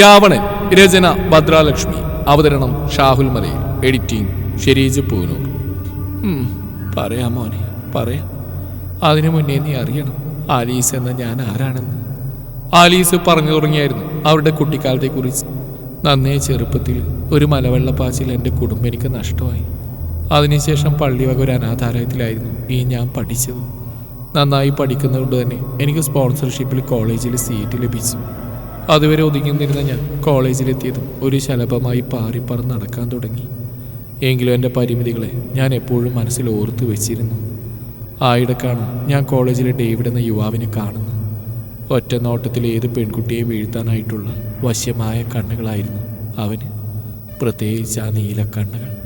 രാവണൻ രചന ഭദ്രാലക്ഷ്മി അവതരണം ഷാഹുൽ മലയിൽ എഡിറ്റിംഗ് ഷെരീജ് പൂനൂർ. പറയാ മോനെ പറയാം. അതിനു മുന്നേ നീ അറിയണം ആലീസ് എന്ന ഞാൻ ആരാണെന്ന്. ആലീസ് പറഞ്ഞു തുടങ്ങിയായിരുന്നു അവരുടെ കുട്ടിക്കാലത്തെക്കുറിച്ച്. നന്നേ ചെറുപ്പത്തിൽ ഒരു മലവെള്ളപ്പാച്ചിൽ എന്റെ കുടുംബം എനിക്ക് നഷ്ടമായി. അതിനുശേഷം പള്ളിവക ഒരു അനാഥാലയത്തിലായിരുന്നു ഈ ഞാൻ പഠിച്ചത്. നന്നായി പഠിക്കുന്നതുകൊണ്ട് തന്നെ എനിക്ക് സ്പോൺസർഷിപ്പിൽ കോളേജിൽ സീറ്റ് ലഭിച്ചു. അതുവരെ ഒതുങ്ങിന്നിരുന്ന ഞാൻ കോളേജിലെത്തിയതും ഒരു ശലഭമായി പാറിപ്പറന്ന് നടക്കാൻ തുടങ്ങി. എങ്കിലും എന്റെ പരിമിതികളെ ഞാൻ എപ്പോഴും മനസ്സിൽ ഓർത്തു വെച്ചിരുന്നു. ആയിടക്കാണ് ഞാൻ കോളേജിലെ ഡേവിഡ് എന്ന യുവാവിനെ കാണുന്നത്. ഒറ്റ നോട്ടത്തിൽ ഏത് പെൺകുട്ടിയെയും വീഴ്ത്താനായിട്ടുള്ള വശ്യമായ കണ്ണുകളായിരുന്നു അവന്. പ്രത്യേകിച്ച് ആ നീല കണ്ണുകൾ.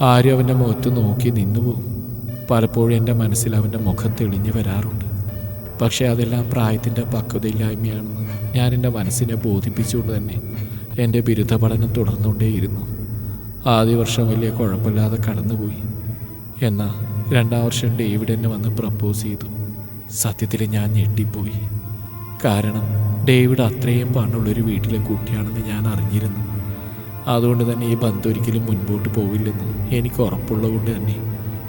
ആരും അവന്റെ മുഖത്ത് നോക്കി നിന്നുപോകും. പലപ്പോഴും എന്റെ മനസ്സിൽ അവന്റെ മുഖം തെളിഞ്ഞു വരാറുണ്ട്. പക്ഷേ അതെല്ലാം പ്രായത്തിന്റെ പക്വതയില്ലായ്മയാണെന്ന് ഞാൻ എന്റെ മനസ്സിനെ ബോധിപ്പിച്ചുകൊണ്ട് തന്നെ എന്റെ ബിരുദ പഠനം തുടർന്നുകൊണ്ടേയിരുന്നു. ആദ്യ വർഷം വലിയ കുഴപ്പമില്ലാതെ കടന്നുപോയി. എന്നാൽ രണ്ടാം വർഷം ഡേവിഡ് എന്നെ വന്ന് പ്രപ്പോസ് ചെയ്തു. സത്യത്തിൽ ഞാൻ ഞെട്ടിപ്പോയി. കാരണം ഡേവിഡ് അത്രയും പണുള്ളൊരു വീട്ടിലെ കുട്ടിയാണെന്ന് ഞാൻ അറിഞ്ഞിരുന്നു. അതുകൊണ്ട് തന്നെ ഈ ബന്ധം ഒരിക്കലും മുൻപോട്ട് പോവില്ലെന്ന് എനിക്ക് ഉറപ്പുള്ളതുകൊണ്ട് തന്നെ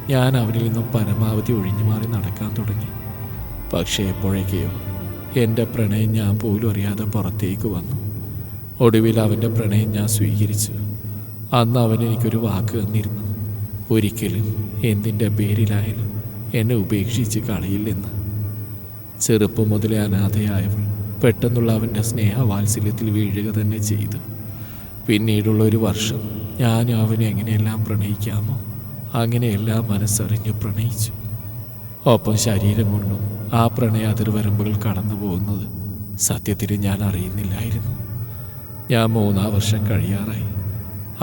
ഞാൻ അവനിൽ നിന്നും പരമാവധി ഒഴിഞ്ഞു മാറി നടക്കാൻ തുടങ്ങി. പക്ഷേ എപ്പോഴേക്കെയോ എന്റെ പ്രണയം ഞാൻ പോലും അറിയാതെ പുറത്തേക്ക് വന്നു. ഒടുവിൽ അവന്റെ പ്രണയം ഞാൻ സ്വീകരിച്ചു. അന്ന് അവൻ എനിക്കൊരു വാക്ക് തന്നിരുന്നു. ഒരിക്കലും എന്തിന്റെ പേരിലായാലും എന്നെ ഉപേക്ഷിച്ച് കളയില്ലെന്ന്. ചെറുപ്പം മുതലേ അനാഥയായവൾ പെട്ടെന്നുള്ള അവന്റെ സ്നേഹവാത്സല്യത്തിൽ വീഴുക തന്നെ ചെയ്തു. പിന്നീടുള്ള ഒരു വർഷം ഞാൻ അവനെ എങ്ങനെയെല്ലാം പ്രണയിക്കാമോ അങ്ങനെയെല്ലാം മനസ്സറിഞ്ഞു പ്രണയിച്ചു. ഒപ്പം ശരീരം കൊണ്ടും ആ പ്രണയ അതിർവരമ്പുകൾ കടന്നു പോകുന്നത് സത്യത്തിൽ ഞാൻ അറിയുന്നില്ലായിരുന്നു. ഞാൻ മൂന്നാം വർഷം കഴിയാറായി.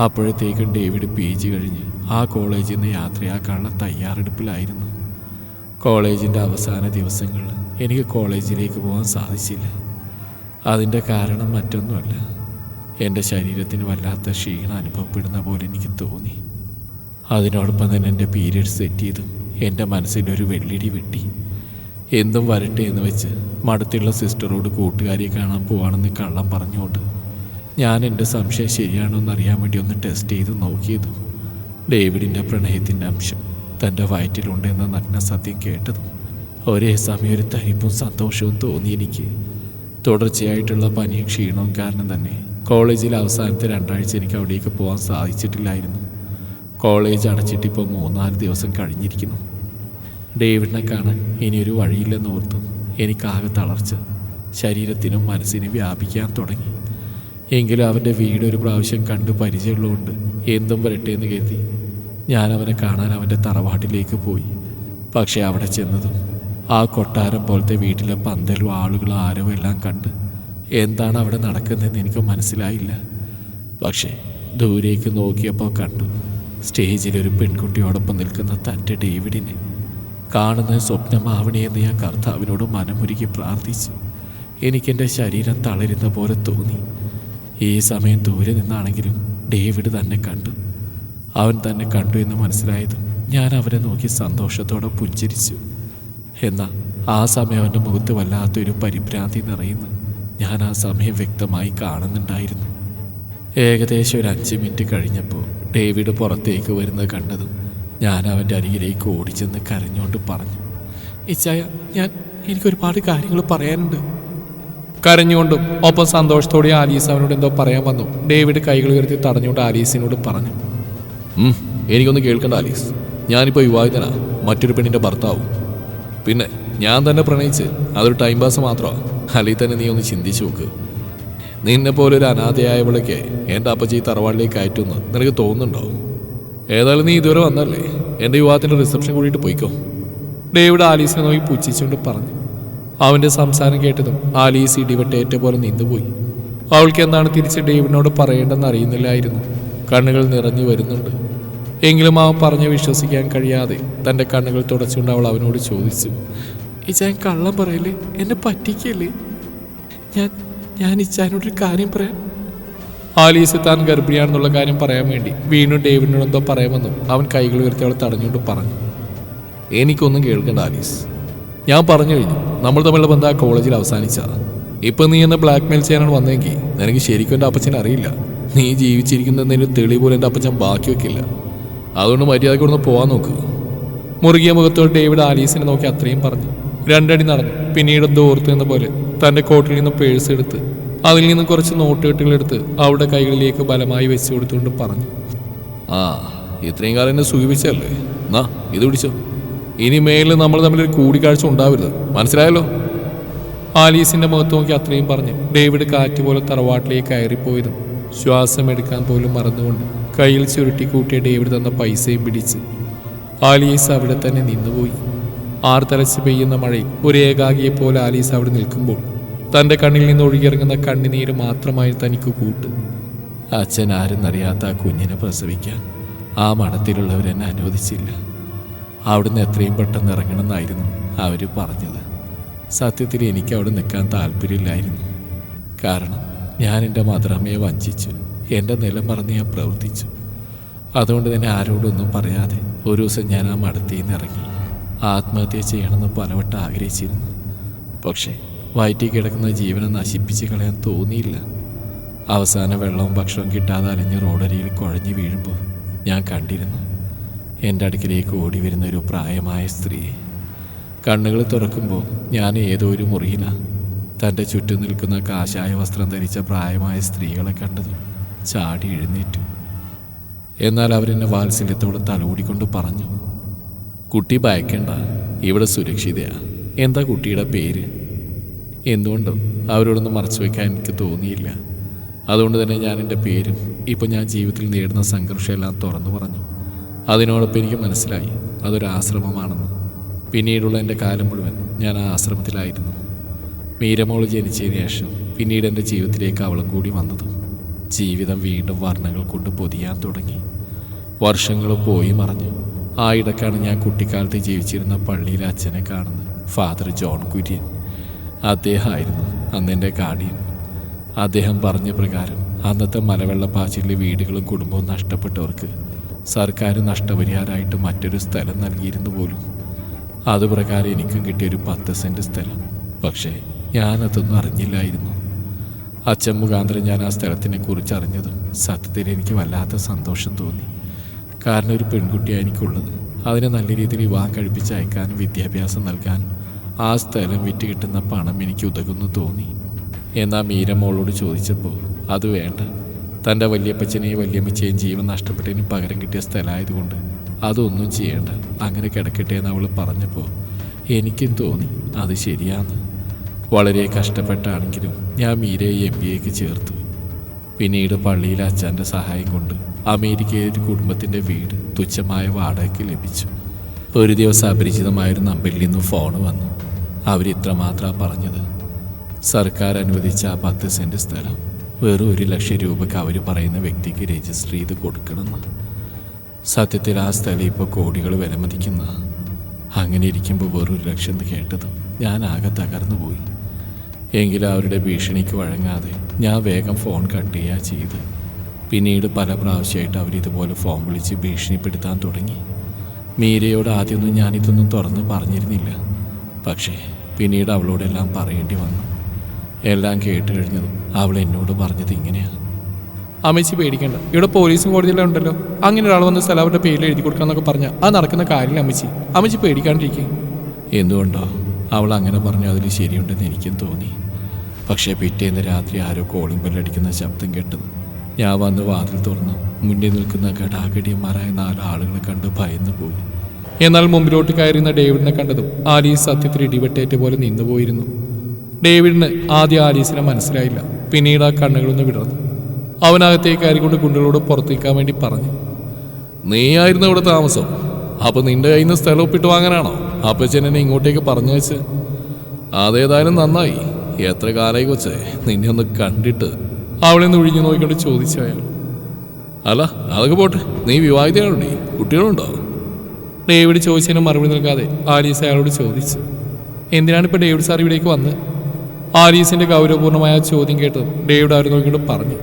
അപ്പോഴത്തേക്കും ഡേവിഡ് പി ജി കഴിഞ്ഞ് ആ കോളേജിൽ നിന്ന് യാത്രയാക്കാനുള്ള തയ്യാറെടുപ്പിലായിരുന്നു. കോളേജിന്റെ അവസാന ദിവസങ്ങളിൽ എനിക്ക് കോളേജിലേക്ക് പോകാൻ സാധിച്ചില്ല. അതിന്റെ കാരണം മറ്റൊന്നുമല്ല. എന്റെ ശരീരത്തിന് വല്ലാത്ത ക്ഷീണം അനുഭവപ്പെടുന്ന പോലെ എനിക്ക് തോന്നി. അതിനോടൊപ്പം തന്നെ എന്റെ പീരീഡ് സെറ്റ് ചെയ്തും എന്റെ മനസ്സിലൊരു വെള്ളിടി വെട്ടി. എന്തും വരട്ടെ എന്ന് വെച്ച് മടുത്തുള്ള സിസ്റ്ററോട് കൂട്ടുകാരിയെ കാണാൻ പോവാണെന്ന് കള്ളം പറഞ്ഞുകൊണ്ട് ഞാൻ എന്റെ സംശയം ശരിയാണോ എന്നറിയാൻ വേണ്ടി ഒന്ന് ടെസ്റ്റ് ചെയ്ത് നോക്കിയതും ഡേവിഡിന്റെ പ്രണയത്തിന്റെ അംശം തന്റെ വയറ്റിലുണ്ടെന്ന നഗ്ന സത്യം കേട്ടതും ഒരേ സമയം ഒരു തരിപ്പും സന്തോഷവും തോന്നി എനിക്ക്. തുടർച്ചയായിട്ടുള്ള പനിയും ക്ഷീണവും കാരണം തന്നെ കോളേജിൽ അവസാനത്തെ രണ്ടാഴ്ച എനിക്ക് അവിടേക്ക് പോകാൻ സാധിച്ചിട്ടില്ലായിരുന്നു. കോളേജ് അടച്ചിട്ടിപ്പോൾ മൂന്നാൽ ദിവസം കഴിഞ്ഞിരിക്കുന്നു. ഡേവിഡിനെ കാണാൻ ഇനിയൊരു വഴിയില്ലെന്ന് ഓർത്തു. എനിക്കാകെ തളർച്ച. ശരീരത്തിനും മനസ്സിനും വ്യാപിക്കാൻ തുടങ്ങി. എങ്കിലും അവന്റെ വീട് ഒരു പ്രാവശ്യം കണ്ട് പരിചയമുള്ളതുകൊണ്ട് എന്തും വരട്ടെ എന്ന് കരുതി. ഞാൻ അവനെ കാണാൻ അവന്റെ തറവാട്ടിലേക്ക് പോയി. പക്ഷേ അവിടെ ചെന്നതും ആ കൊട്ടാരം പോലത്തെ വീട്ടിലെ പന്തലും ആളുകളും ആരോ എല്ലാം കണ്ട് എന്താണ് അവിടെ നടക്കുന്നതെന്ന് എനിക്ക് മനസ്സിലായില്ല. പക്ഷേ ദൂരേക്ക് നോക്കിയപ്പോൾ കണ്ടു. സ്റ്റേജിൽ ഒരു പെൺകുട്ടിയോടൊപ്പം നിൽക്കുന്ന തന്റെ ഡേവിഡിനെ. കാണുന്ന സ്വപ്നമാവണേന്ന് ഞാൻ കർത്താവിനോട് മനമുരുകി പ്രാർത്ഥിച്ചു. എനിക്കെന്റെ ശരീരം തളരുന്ന പോലെ തോന്നി. ഈ സമയം ദൂരെ നിന്നാണെങ്കിലും ഡേവിഡ് തന്നെ കണ്ടു. അവൻ തന്നെ കണ്ടു എന്ന് മനസ്സിലായത് ഞാൻ അവനെ നോക്കി സന്തോഷത്തോടെ പുഞ്ചിരിച്ചു. എന്നാൽ ആ സമയം അവന്റെ മുഖത്ത് വല്ലാത്തൊരു പരിഭ്രാന്തി നിറയുന്നു. ഞാൻ ആ സമയം വ്യക്തമായി കാണുന്നുണ്ടായിരുന്നു. ഏകദേശം ഒരു അഞ്ച് മിനിറ്റ് കഴിഞ്ഞപ്പോൾ ഡേവിഡ് പുറത്തേക്ക് വരുന്നത് കണ്ടതും ഞാൻ അവന്റെ അരികിലേക്ക് ഓടിച്ചെന്ന് കരഞ്ഞുകൊണ്ട് പറഞ്ഞു. ഇച്ചായ ഞാൻ എനിക്കൊരുപാട് കാര്യങ്ങൾ പറയാനുണ്ട്. കരഞ്ഞുകൊണ്ടും ഒപ്പം സന്തോഷത്തോടെ ആലീസ് അവനോട് എന്തോ പറയാൻ വന്നു. ഡേവിഡ് കൈകൾ ഉയർത്തി തടഞ്ഞുകൊണ്ട് ആലീസിനോട് പറഞ്ഞു. "ഉം, എനിക്കൊന്ന് കേൾക്കണ്ട ആലീസ്. ഞാനിപ്പോൾ വിവാഹിതനാ മറ്റൊരു പെണ്ണിന്റെ ഭർത്താവും. പിന്നെ ഞാൻ തന്നെ പ്രണയിച്ച് അതൊരു ടൈം പാസ് മാത്രമാണ് അല്ലെങ്കിൽ തന്നെ നീ ഒന്ന് ചിന്തിച്ചു നോക്ക്. നിന്നെ പോലെ അനാഥയായവളൊക്കെ എന്റെ അപ്പച്ചി തറവാളിലേക്ക് അയറ്റുമെന്ന് നിനക്ക് തോന്നുന്നുണ്ടോ? ഏതായാലും നീ ഇതുവരെ വന്നല്ലേ എന്റെ യുവാത്തിന്റെ റിസപ്ഷൻ കൂടിയിട്ട് പോയിക്കോ. ഡേവിഡ് ആലീസിനെ നോക്കി പുച്ഛിച്ചുകൊണ്ട് പറഞ്ഞു. അവന്റെ സംസാരം കേട്ടതും ആലീസ് ഇടിവെട്ടേറ്റ പോലെ നിന്നുപോയി. അവൾക്ക് എന്താണ് തിരിച്ച് ഡേവിഡിനോട് പറയേണ്ടെന്ന് അറിയുന്നില്ലായിരുന്നു. കണ്ണുകൾ നിറഞ്ഞു വരുന്നുണ്ട്. എങ്കിലും അവൻ പറഞ്ഞ് വിശ്വസിക്കാൻ കഴിയാതെ തന്റെ കണ്ണുകൾ തുടച്ചുകൊണ്ട് അവൾ അവനോട് ചോദിച്ചു. ഇച്ചാൻ കള്ളം പറയല്ലേ? എന്നെ പറ്റിക്കല്ലേ? ഞാൻ ഞാൻ ഇച്ചാനോടൊരു കാര്യം പറയാൻ ആലീസ് താൻ ഗർഭിണിയാണെന്നുള്ള കാര്യം പറയാൻ വേണ്ടി വീണ്ടും ഡേവിഡിനോട് എന്തോ പറയാമെന്നും അവൻ കൈകൾ ഉയർത്തി അവളെ തടഞ്ഞുകൊണ്ട് പറഞ്ഞു എനിക്കൊന്നും കേൾക്കണ്ട ആലീസ്. ഞാൻ പറഞ്ഞു കഴിഞ്ഞു നമ്മൾ തമ്മിലുള്ള ബന്ധം ആ കോളേജിൽ അവസാനിച്ചതാണ് ഇപ്പം നീ എന്നെ ബ്ലാക്ക്മെയിൽ ചെയ്യാനാണ് വന്നതെങ്കിൽ നിനക്ക് ശരിക്കും എന്റെ അപ്പച്ചൻ അറിയില്ല. നീ ജീവിച്ചിരിക്കുന്നതിന് തെളി പോലും എന്റെ അപ്പച്ചൻ ബാക്കി വെക്കില്ല. അതുകൊണ്ട് മര്യാദയ്ക്ക് ഒന്ന് പോകാൻ നോക്ക്. മുറുകിയ മുഖത്തോട് ഡേവിഡ് ആലീസിനെ നോക്കി അത്രയും പറഞ്ഞു. രണ്ടടി നടന്നു. പിന്നീട് ഓർത്തു എന്ന പോലെ തന്റെ കോട്ടിൽ നിന്ന് പേഴ്സ് എടുത്ത് അതിൽ നിന്ന് കുറച്ച് നോട്ടുകെട്ടുകൾ എടുത്ത് അവളുടെ കൈകളിലേക്ക് ബലമായി വെച്ചു കൊടുത്തുകൊണ്ട് പറഞ്ഞു. ആ ഇത്രയും കാലം എന്നെ സൂചിപ്പിച്ചല്ലേ നാ ഇത് പിടിച്ചോ. ഇനി മേലിൽ നമ്മൾ തമ്മിൽ ഒരു കൂടിക്കാഴ്ച ഉണ്ടാവരുത്. മനസ്സിലായല്ലോ? ആലീസിന്റെ മുഖത്ത് നോക്കി അത്രയും പറഞ്ഞ് ഡേവിഡ് കാറ്റ് പോലെ തറവാട്ടിലേക്ക് കയറിപ്പോയതും ശ്വാസം എടുക്കാൻ പോലും മറന്നുകൊണ്ട് കയ്യിൽ ചുരുട്ടി കൂട്ടിയ ഡേവിഡ് തന്ന പൈസയും പിടിച്ച് ആലീസ് അവിടെ തന്നെ നിന്നുപോയി. ആർത്തലച്ച് പെയ്യുന്ന മഴയിൽ ഒരു ഏകാകിയെ പോലെ ആലീസ് അവിടെ നിൽക്കുമ്പോൾ തന്റെ കണ്ണിൽ നിന്ന് ഒഴുകിയിറങ്ങുന്ന കണ്ണിനീര് മാത്രമായി തനിക്ക് കൂട്ട്. അച്ഛൻ ആരെന്നറിയാത്ത ആ കുഞ്ഞിനെ പ്രസവിക്കാൻ ആ മഠത്തിലുള്ളവരെന്നെ അനുവദിച്ചില്ല. അവിടുന്ന് എത്രയും പെട്ടെന്ന് ഇറങ്ങണമെന്നായിരുന്നു അവർ പറഞ്ഞത്. സത്യത്തിൽ എനിക്ക് അവിടെ നിൽക്കാൻ താല്പര്യമില്ലായിരുന്നു. കാരണം ഞാൻ എന്റെ മദറമ്മയെ വഞ്ചിച്ചു. എന്റെ നിലം പറഞ്ഞ് ഞാൻ പ്രവർത്തിച്ചു. അതുകൊണ്ട് തന്നെ ആരോടൊന്നും പറയാതെ ഒരു ദിവസം ഞാൻ ആ മഠത്തിൽ നിന്ന് ഇറങ്ങി. ആത്മഹത്യ ചെയ്യണമെന്ന് പലവട്ടം ആഗ്രഹിച്ചിരുന്നു. പക്ഷേ വയറ്റിൽ കിടക്കുന്ന ജീവനെ നശിപ്പിച്ച് കളയാൻ തോന്നിയില്ല. അവസാന വെള്ളവും ഭക്ഷണവും കിട്ടാതെ അലിഞ്ഞ് റോഡരിയിൽ കുഴഞ്ഞു വീഴുമ്പോൾ ഞാൻ കണ്ടിരുന്നു. എന്റെ അടുക്കിലേക്ക് ഓടി വരുന്ന ഒരു പ്രായമായ സ്ത്രീയെ കണ്ണുകൾ തുറക്കുമ്പോൾ ഞാൻ ഏതോ ഒരു മുറിയില തന്റെ ചുറ്റും നിൽക്കുന്ന കാശായ വസ്ത്രം ധരിച്ച പ്രായമായ സ്ത്രീകളെ കണ്ടത് ചാടി എഴുന്നേറ്റു. എന്നാൽ അവരെന്നെ വാത്സല്യത്തോടെ തലോടിക്കൊണ്ട് പറഞ്ഞു കുട്ടി ഭയക്കണ്ട ഇവിടെ സുരക്ഷിതയാ. എന്താ കുട്ടിയുടെ പേര്? എന്തുകൊണ്ടും അവരോടൊന്നും മറച്ചു വയ്ക്കാൻ എനിക്ക് തോന്നിയില്ല. അതുകൊണ്ട് തന്നെ ഞാൻ എന്റെ പേരും ഇപ്പോൾ ഞാൻ ജീവിതത്തിൽ നേടുന്ന സംഘർഷമെല്ലാം തുറന്നു പറഞ്ഞു. അതിനോടൊപ്പം എനിക്ക് മനസ്സിലായി അതൊരു ആശ്രമമാണെന്ന്. പിന്നീടുള്ള എന്റെ കാലം മുഴുവൻ ഞാൻ ആ ആശ്രമത്തിലായിരുന്നു. മീരമോൾ ജനിച്ചതിന് ശേഷം പിന്നീട് എന്റെ ജീവിതത്തിലേക്ക് അവളും കൂടി വന്നതും ജീവിതം വീണ്ടും വർണങ്ങൾ കൊണ്ട് പൊതിയാൻ തുടങ്ങി. വർഷങ്ങൾ പോയി മറഞ്ഞു ആ ഇടക്കാണ് ഞാൻ കുട്ടിക്കാലത്ത് ജീവിച്ചിരുന്ന പള്ളിയിലെ അച്ഛനെ കാണുന്നത് ഫാദർ ജോൺ കുര്യൻ അദ്ദേഹമായിരുന്നു അന്നെന്റെ ഗാർഡിയൻ അദ്ദേഹം പറഞ്ഞ പ്രകാരം അന്നത്തെ മലവെള്ളപ്പാച്ചിലെ വീടുകളും കുടുംബവും നഷ്ടപ്പെട്ടവർക്ക് സർക്കാർ നഷ്ടപരിഹാരമായിട്ട് മറ്റൊരു സ്ഥലം നൽകിയിരുന്നു പോലും. അതുപ്രകാരം എനിക്കും കിട്ടിയൊരു പത്ത് സെന്റ് സ്ഥലം. പക്ഷേ ഞാനതൊന്നും അറിഞ്ഞില്ലായിരുന്നു. അച്ഛൻ മുഖാന്തരം ഞാൻ ആ സ്ഥലത്തിനെ കുറിച്ച് അറിഞ്ഞതും സത്യത്തിൽ എനിക്ക് വല്ലാത്ത സന്തോഷം തോന്നി. കാരണം ഒരു പെൺകുട്ടിയാണ് എനിക്കുള്ളത്. അതിനെ നല്ല രീതിയിൽ വിവാഹം കഴിപ്പിച്ച് അയക്കാനും വിദ്യാഭ്യാസം നൽകാനും ആ സ്ഥലം വിറ്റ് കിട്ടുന്ന പണം എനിക്ക് ഉതകുന്നു തോന്നി. എന്നാൽ മീരമോളോട് ചോദിച്ചപ്പോൾ അത് വേണ്ട. തന്റെ വല്യപ്പച്ചനെയും വല്യമ്മച്ചയും ജീവൻ നഷ്ടപ്പെട്ടതിന് പകരം കിട്ടിയ സ്ഥലമായതുകൊണ്ട് അതൊന്നും ചെയ്യേണ്ട. അങ്ങനെ കിടക്കട്ടെ എന്ന് അവൾ പറഞ്ഞപ്പോൾ എനിക്കും തോന്നി അത് ശരിയാണ് വളരെ കഷ്ടപ്പെട്ടാണെങ്കിലും ഞാൻ മീരയെ എം ബി എക്ക് ചേർത്തു. പിന്നീട് പള്ളിയിലെ അച്ഛന്റെ സഹായം കൊണ്ട് അമേരിക്കയിൽ ഒരു കുടുംബത്തിന്റെ വീട് തുച്ഛമായ വാടകയ്ക്ക് ലഭിച്ചു. ഒരു ദിവസം അപരിചിതമായൊരു നമ്പരിൽ നിന്ന് ഫോൺ വന്നു. അവരിത്രമാത്രം പറഞ്ഞത്. സർക്കാർ അനുവദിച്ച ആ പത്ത് സെന്റ് സ്ഥലം വെറും ഒരു ലക്ഷം രൂപയ്ക്ക് അവർ പറയുന്ന വ്യക്തിക്ക് രജിസ്റ്റർ ചെയ്ത് കൊടുക്കണമെന്ന്. സത്യത്തിൽ ആ സ്ഥലം ഇപ്പോൾ കോടികൾ വിലമതിക്കുന്ന അങ്ങനെ ഇരിക്കുമ്പോൾ വെറും ഒരു ലക്ഷം എന്ന് കേട്ടതും ഞാൻ ആകെ തകർന്നു പോയി. എങ്കിലും അവരുടെ ഭീഷണിക്ക് വഴങ്ങാതെ ഞാൻ വേഗം ഫോൺ കട്ട് ചെയ്യുക ചെയ്ത് പിന്നീട് പല പ്രാവശ്യമായിട്ട് അവരിതുപോലെ ഫോൺ വിളിച്ച് ഭീഷണിപ്പെടുത്താൻ തുടങ്ങി. മീരയോട് ആദ്യമൊന്നും ഞാനിതൊന്നും തുറന്ന് പറഞ്ഞിരുന്നില്ല. പക്ഷേ പിന്നീട് അവളോടെല്ലാം പറയേണ്ടി വന്നു. എല്ലാം കേട്ട് കഴിഞ്ഞതും അവൾ എന്നോട് പറഞ്ഞത് ഇങ്ങനെയാണ് അമ്മച്ചി പേടിക്കണ്ട. ഇവിടെ പോലീസും കോടതിയെല്ലാം ഉണ്ടല്ലോ. അങ്ങനെ ഒരാൾ വന്ന് സ്ഥലം അവരുടെ പേരിൽ എഴുതി കൊടുക്കാന്നൊക്കെ പറഞ്ഞാൽ അത് നടക്കുന്ന കാര്യമില്ല അമ്മച്ചി. അമ്മച്ചി പേടിക്കാണ്ടിരിക്കും. എന്തുകൊണ്ടോ അവൾ അങ്ങനെ പറഞ്ഞു അതിൽ ശരിയുണ്ടെന്ന് എനിക്കും തോന്നി. പക്ഷേ പിറ്റേന്ന് രാത്രി ആരോ കോളിംഗ് ബെല്ലടിക്കുന്ന ശബ്ദം കേട്ടതും ഞാൻ വന്ന് വാതിൽ തുറന്നു. മുന്നിൽ നിൽക്കുന്ന ഘടാഘടിയന്മാരായ നാലാളുകളെ കണ്ട് ഭയന്നു പോയി. എന്നാൽ മുമ്പിലോട്ട് കയറുന്ന ഡേവിഡിനെ കണ്ടതും ആലീസ് സത്യത്തിൽ ഇടിവെട്ടേറ്റ പോലെ നിന്നുപോയിരുന്നു ഡേവിഡിന് ആദ്യം ആലീസിനെ മനസ്സിലായില്ല. പിന്നീട് ആ കണ്ണുകളൊന്ന് വിടർന്നു. അവനകത്തേക്ക് കയറിക്കൊണ്ട് കുണ്ടുകളോട് പുറത്തേക്കാൻ വേണ്ടി പറഞ്ഞു. നീയായിരുന്നു ഇവിടെ താമസം. അപ്പോൾ നിന്റെ കയ്യിൽ നിന്ന് സ്ഥലം ഒപ്പിട്ട് വാങ്ങാനാണോ? അപ്പച്ചൻ എന്നെ ഇങ്ങോട്ടേക്ക് പറഞ്ഞു വെച്ച് അതേതായാലും നന്നായി. എത്ര കാലായി കൊച്ചേ? നിന്നെ ഒന്ന് കണ്ടിട്ട്. അവളെ ഒന്ന് ഒഴിഞ്ഞു നോക്കിക്കൊണ്ട് ചോദിച്ചു അയാൾ. അല്ല അതൊക്കെ പോട്ടെ. നീ വിവാഹിതയാണോടി? കുട്ടികളുണ്ടോ? ഡേവിഡ് ചോദിച്ചതിന് മറുപടി നൽകാതെ ആലീസ് അയാളോട് ചോദിച്ചു. എന്തിനാണ് ഇപ്പോൾ ഡേവിഡ് സാർ ഇവിടേക്ക് വന്നത് ആലീസിന്റെ ഗൗരവപൂർണമായ ചോദ്യം കേട്ടത് ഡേവിഡ് അവരെ നോക്കിയിട്ട് പറഞ്ഞു.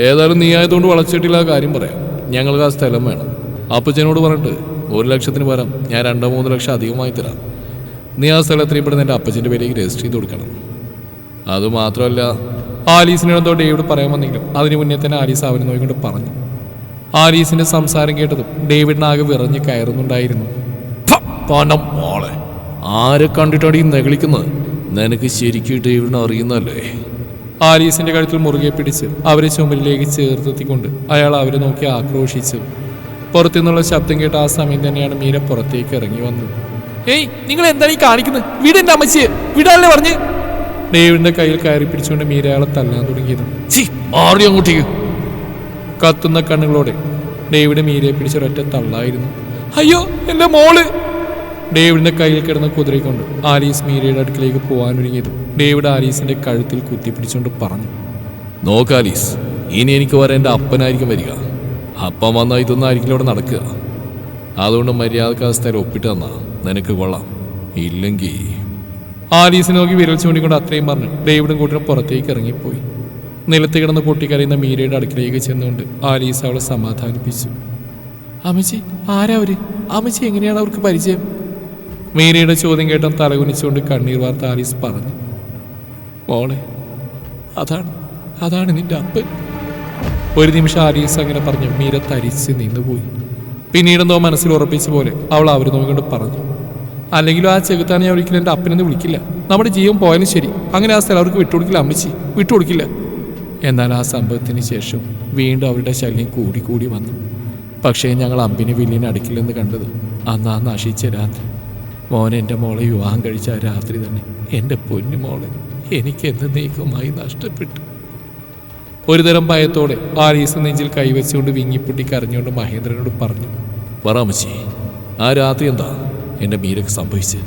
ഏതായാലും നീ ആയതുകൊണ്ട് വളച്ചിട്ടില്ല ആ കാര്യം പറയാം. ഞങ്ങൾക്ക് ആ സ്ഥലം വേണം. അപ്പച്ചനോട് പറഞ്ഞിട്ട് ഒരു ലക്ഷത്തിന് പകരം ഞാൻ രണ്ടോ മൂന്ന് ലക്ഷം അധികമായി തരാം. നീ ആ സ്ഥലത്തിൽ ഇപ്പോഴും എന്റെ അപ്പച്ചന്റെ പേരേക്ക് രജിസ്റ്റർ ചെയ്ത് കൊടുക്കണം. അതുമാത്രമല്ല ആലീസിനെന്തോ ഡേവിഡ് പറയാൻ വന്നെങ്കിലും അതിനു മുന്നേ തന്നെ ആലീസ് അവനെ നോക്കിക്കൊണ്ട് പറഞ്ഞു. ആലീസിന്റെ സംസാരം കേട്ടതും ഡേവിഡിനാകെ വിറഞ്ഞ് കയറുന്നുണ്ടായിരുന്നു. "ഫ, മോളെ ആരെ കണ്ടിട്ടാണ് ഈ നെകളിക്കുന്നത് നിനക്ക് ശരിക്കും ഡേവിഡിനെ അറിയുന്നല്ലേ ആലീസിന്റെ കഴുത്തിൽ മുറുകെ പിടിച്ച് അവരെ ചുമലിലേക്ക് ചേർത്തെത്തിക്കൊണ്ട് അയാൾ അവരെ നോക്കി ആക്രോശിച്ചു. പുറത്തുനിന്നുള്ള ശബ്ദം കേട്ട് ആ സമയം തന്നെയാണ് മീര പുറത്തേക്ക് ഇറങ്ങി വന്നത്. ഏയ് നിങ്ങൾ എന്താണ് ഈ കാണിക്കുന്നത്? വീടിന്റെ അമ്മച്ചിയെ. വിടാനല്ലേ പറഞ്ഞ്? ഡേവിഡിന്റെ കയ്യിൽ കയറി പിടിച്ചുകൊണ്ട് മീര അയാളെ തല്ലാൻ മാറി അങ്ങോട്ടേക്ക്. കത്തുന്ന കണ്ണുകളോടെ ഡേവിഡ് മീരയെ പിടിച്ചൊരൊറ്റ തള്ളായിരുന്നു. അയ്യോ എന്റെ മോൾ. ഡേവിഡിന്റെ കയ്യിൽ കിടന്ന കുതിരയെ കൊണ്ട് ആലീസ് മീരയുടെ അടുക്കിലേക്ക് പോകാനൊരുങ്ങിയത് ഡേവിഡ് ആരീസിന്റെ കഴുത്തിൽ കുത്തി പിടിച്ചുകൊണ്ട് പറഞ്ഞു. നോക്ക് ആലീസ് ഇനി എനിക്ക് വരെ എന്റെ അപ്പനായിരിക്കും വരിക. അപ്പം വന്നാൽ ഇതൊന്നും ആയിരിക്കില്ല ഇവിടെ നടക്കുക. അതുകൊണ്ട് മര്യാദയ്ക്ക് ഒപ്പിട്ട് തന്നാ. നിനക്ക് കൊള്ളാം. ഇല്ലെങ്കിൽ ആലീസിനെ നോക്കി വിരൽ ചൂണ്ടിക്കൊണ്ട് അത്രയും പറഞ്ഞു. ഡേവിഡും കൂട്ടിനും പുറത്തേക്ക് ഇറങ്ങിപ്പോയി. നിലത്ത് കിടന്ന് പൊട്ടിക്കരയുന്ന മീരയുടെ അടുക്കിലേക്ക് ചെന്നുകൊണ്ട് ആലീസ് അവളെ സമാധാനിപ്പിച്ചു. അമ്മച്ചി ആരാ അവർ? അമ്മച്ചി എങ്ങനെയാണ് അവർക്ക് പരിചയം? മീരയുടെ ചോദ്യം കേട്ട തലകുനിച്ചുകൊണ്ട് കണ്ണീർ വാർത്ത ആലീസ് പറഞ്ഞു. മോളെ അതാണ് അതാണ് നിന്റെ അപ്പൻ. ഒരു നിമിഷം ആലീസ് അങ്ങനെ പറഞ്ഞു. മീര തരിച്ച് നിന്നുപോയി. പിന്നീടെന്തോ മനസ്സിൽ ഉറപ്പിച്ച പോലെ അവൾ അവർ നോക്കിക്കൊണ്ട് പറഞ്ഞു. അല്ലെങ്കിലും ആ ചെകുത്താനെ ഞാൻ ഒരിക്കലും എന്റെ അപ്പനെന്ന് വിളിക്കില്ല. നമ്മുടെ ജീവൻ പോയാലും ശരി. അങ്ങനെ ആ സ്ഥലം അവർക്ക് വിട്ടുകൊടുക്കില്ല അമ്മച്ചി. വിട്ടുകൊടുക്കില്ല. എന്നാൽ ആ സംഭവത്തിന് ശേഷം വീണ്ടും അവരുടെ ശല്യം കൂടി കൂടി വന്നു. പക്ഷേ ഞങ്ങൾ അമ്പിനെ വില്ലിനെ അടുക്കില്ലെന്ന് കണ്ടത് അന്ന് ആ നശിച്ച രാത്രി. മോൻ എന്റെ മോളെ വിവാഹം കഴിച്ച ആ രാത്രി തന്നെ എന്റെ പൊന്നു മോളെ എനിക്ക് എന്നേക്കുമായി നഷ്ടപ്പെട്ടു. ഒരുതരം ഭയത്തോടെ ആലീസ് നെഞ്ചിൽ കൈവച്ചുകൊണ്ട് വിങ്ങിപ്പൊട്ടി കരഞ്ഞുകൊണ്ട് മഹേന്ദ്രനോട് പറഞ്ഞു പറ ആ രാത്രി എന്താ? എന്റെ മീരക്ക് സംഭവിച്ച്.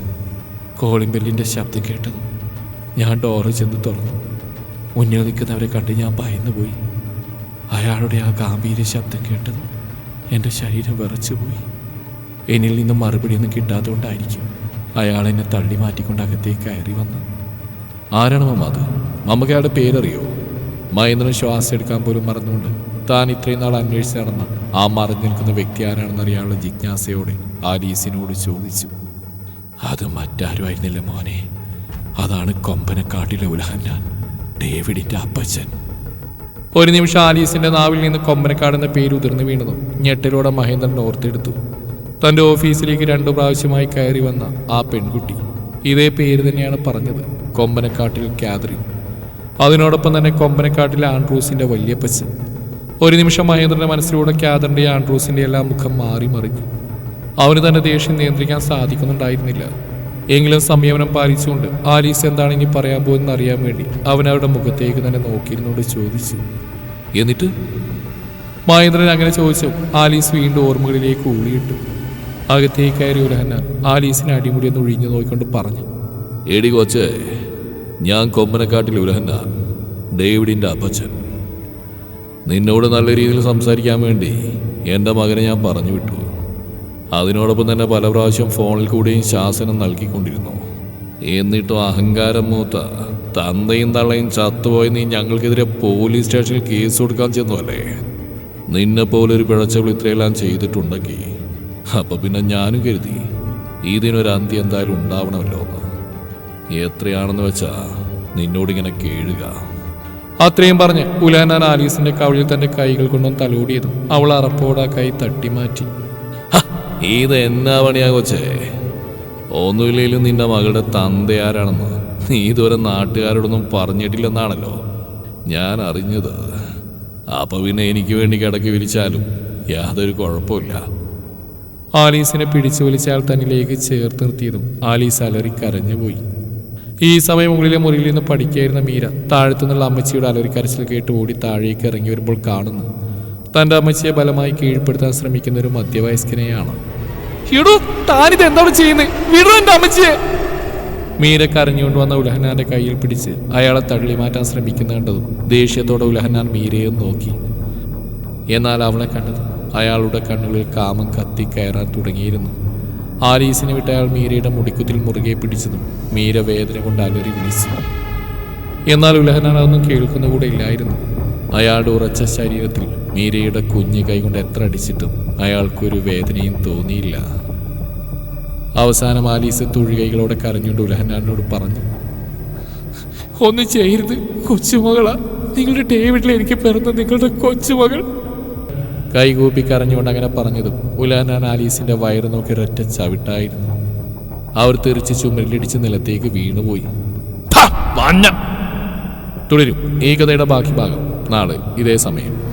കോളിംഗ് ബെല്ലിന്റെ ശബ്ദം കേട്ടത് ഞാൻ ഡോറ് ചെന്ന് തുറന്നു. മുന്നിൽ നിൽക്കുന്നവരെ കണ്ട് ഞാൻ ഭയന്നു പോയി. അയാളുടെ ആ ഗാംഭീര്യ ശബ്ദം കേട്ടത് എന്റെ ശരീരം വിറച്ചുപോയി എന്നിൽ നിന്ന് മറുപടിയൊന്നും കിട്ടാത്തതുകൊണ്ടായിരിക്കും അയാൾ എന്നെ തള്ളി മാറ്റിക്കൊണ്ട് അകത്തേക്ക് കയറി വന്നു ആരാണ് മമ്മ അത്? മമ്മക്ക് അയാളുടെ പേരറിയോ? മഹേന്ദ്രൻ ശ്വാസം എടുക്കാൻ പോലും മറന്നുകൊണ്ട് താൻ ഇത്രയും നാൾ അന്വേഷിച്ച് നടന്ന ആ മറിഞ്ഞു നിൽക്കുന്ന വ്യക്തി ആരാണെന്ന് അറിയാനുള്ള ജിജ്ഞാസയോടെ ആലീസിനോട് ചോദിച്ചു. അത് മറ്റാരും ആയിരുന്നില്ല മോനെ. അതാണ് കൊമ്പനക്കാട്ടിലെ ഉലഹന്നാൻ ഡേവിഡിന്റെ അപ്പച്ചൻ. ഒരു നിമിഷം ആലീസിന്റെ നാവിൽ നിന്ന് കൊമ്പനക്കാട് എന്ന പേര് ഉതിർന്നു വീണതും ഞെട്ടലോടെ മഹേന്ദ്രൻ ഓർത്തെടുത്തു. തന്റെ ഓഫീസിലേക്ക് രണ്ടു പ്രാവശ്യമായി കയറി വന്ന ആ പെൺകുട്ടി ഇതേ പേര് തന്നെയാണ് പറഞ്ഞത് കൊമ്പനക്കാട്ടിൽ കാതറിൻ. അതിനോടൊപ്പം തന്നെ കൊമ്പനക്കാട്ടിലെ ആൻഡ്രൂസിന്റെ വല്യപ്പച്ചൻ. ഒരു നിമിഷം മഹേന്ദ്രന്റെ മനസ്സിലൂടെ ക്യാദറിന്റെ ആൻഡ്രൂസിന്റെ എല്ലാം മുഖം മാറി മറിഞ്ഞു. അവന് തന്റെ ദേഷ്യം നിയന്ത്രിക്കാൻ സാധിക്കുന്നുണ്ടായിരുന്നില്ല. എങ്കിലും സംയമനം പാലിച്ചുകൊണ്ട് ആലീസ് എന്താണ് ഇനി പറയാൻ പോകുന്നത് അറിയാൻ വേണ്ടി അവൻ അവരുടെ മുഖത്തേക്ക് തന്നെ നോക്കിയിരുന്നുകൊണ്ട് ചോദിച്ചു. എന്നിട്ട്? മഹേന്ദ്രൻ അങ്ങനെ ചോദിച്ചു. ആലീസ് വീണ്ടും ഓർമ്മകളിലേക്ക് ഊളിയിട്ടു. അകത്തേക്ക് കയറി ഉലഹന ആലീസിനെ അടിമുടി ഒന്ന് ഒഴിഞ്ഞു നോക്കിക്കൊണ്ട് പറഞ്ഞു. എടി കൊച്ചേ ഞാൻ കൊമ്പനക്കാട്ടിൽ ഉലഹന്നാൻ ഡേവിഡിന്റെ അപ്പച്ചൻ. നിന്നോട് നല്ല രീതിയിൽ സംസാരിക്കാൻ വേണ്ടി എന്റെ മകനെ ഞാൻ പറഞ്ഞു വിട്ടു. അതിനോടൊപ്പം തന്നെ പല പ്രാവശ്യം ഫോണിൽ കൂടിയും ശാസനം നൽകിക്കൊണ്ടിരുന്നു. എന്നിട്ടും അഹങ്കാരം മൂത്ത തന്തയും തള്ളയും ചത്തുപോയി നീ ഞങ്ങൾക്കെതിരെ പോലീസ് സ്റ്റേഷനിൽ കേസ് കൊടുക്കാൻ ചെന്നു അല്ലേ നിന്നെ പോലൊരു പിഴച്ചവൾ ഇത്രയെല്ലാം ചെയ്തിട്ടുണ്ടെങ്കിൽ അപ്പൊ പിന്നെ ഞാനും കരുതി ഇതിനൊരു അന്ത്യം എന്തായാലും ഉണ്ടാവണമല്ലോ എത്രയാണെന്ന് വെച്ചാ നിന്നോടിങ്ങനെ കേഴുക. അത്രയും പറഞ്ഞ് ഉലാനാൻ ആലീസിന്റെ കവിളിൽ തന്റെ കൈകൾ കൊണ്ടും തലോടിയതും അവൾ അറപ്പോടെ ആ കൈ തട്ടിമാറ്റി. "ഹ, ഇത് എന്നാ പണിയാ കൊച്ചേ? ഒന്നുമില്ലെങ്കിലും നിന്റെ മകളുടെ തന്ത ആരാണെന്ന് നീ ഇതുവരെ നാട്ടുകാരോടൊന്നും പറഞ്ഞിട്ടില്ലെന്നാണല്ലോ. ഞാൻ അറിഞ്ഞത്. അപ്പൊ പിന്നെ എനിക്ക് വേണ്ടി കിടക്കി വിരിച്ചാലും യാതൊരു കുഴപ്പമില്ല ആലീസിനെ പിടിച്ചു വലിച്ചയാൾ തന്നിലേക്ക് ചേർത്ത് നിർത്തിയതും ആലീസ് അലറി കരഞ്ഞുപോയി. ഈ സമയം മുകളിലെ മുറിയിൽ നിന്ന് പഠിക്കായിരുന്ന മീര താഴത്തുനിന്നുള്ള അമ്മച്ചിയുടെ അലറിക്കരച്ചിൽ കേട്ട് ഓടി താഴേക്ക് ഇറങ്ങി വരുമ്പോൾ കാണുന്നു. തന്റെ അമ്മച്ചിയെ ബലമായി കീഴ്പ്പെടുത്താൻ ശ്രമിക്കുന്ന ഒരു മധ്യവയസ്കനെയാണ്. താനിത് എന്താണ് ചെയ്യുന്നത് അമ്മച്ചിയെ. മീര കരഞ്ഞുകൊണ്ട് വന്ന ഉലഹനാന്റെ കയ്യിൽ പിടിച്ച് അയാളെ തള്ളി മാറ്റാൻ ശ്രമിക്കുന്നുണ്ടതും ദേഷ്യത്തോടെ ഉലഹനാൻ മീരയെ നോക്കി. എന്നാൽ അവളെ കണ്ടത് അയാളുടെ കണ്ണുകളിൽ കാമം കത്തി കയറാൻ തുടങ്ങിയിരുന്നു. ആലീസിനെ വിട്ട് അയാൾ മീരയുടെ മുടിക്കുത്തിൽ മുറുകെ പിടിച്ചതും മീര വേദന കൊണ്ട് അലറി വിളിച്ചു. എന്നാൽ ഉലഹനാൻ അതൊന്നും കേൾക്കുന്ന കൂടെ ഇല്ലായിരുന്നു. അയാളുടെ ഉറച്ച ശരീരത്തിൽ മീരയുടെ കുഞ്ഞു കൈകൊണ്ട് എത്ര അടിച്ചിട്ടും അയാൾക്കൊരു വേദനയും തോന്നിയില്ല. അവസാനം ആലീസ് തുഴികൈകളോടെ കരഞ്ഞുകൊണ്ട് ഉലഹനാനോട് പറഞ്ഞു ഒന്നും ചെയ്യരുത് കൊച്ചുമകളാ. നിങ്ങളുടെ ഡേവിഡിൽ എനിക്ക് പിറന്ന നിങ്ങളുടെ കൊച്ചുമകൾ കൈകൂപ്പി കരഞ്ഞുകൊണ്ട് അങ്ങനെ പറഞ്ഞതും ഉലാനാൻ ആലീസിന്റെ വയറ് നോക്കി ഒരൊറ്റ ചവിട്ടായിരുന്നു. അവർ തെറിച്ച് ചുമരിലിടിച്ച് നിലത്തേക്ക് വീണുപോയി. തുടരും. ഈ കഥയുടെ ബാക്കി ഭാഗം നാളെ ഇതേ സമയം.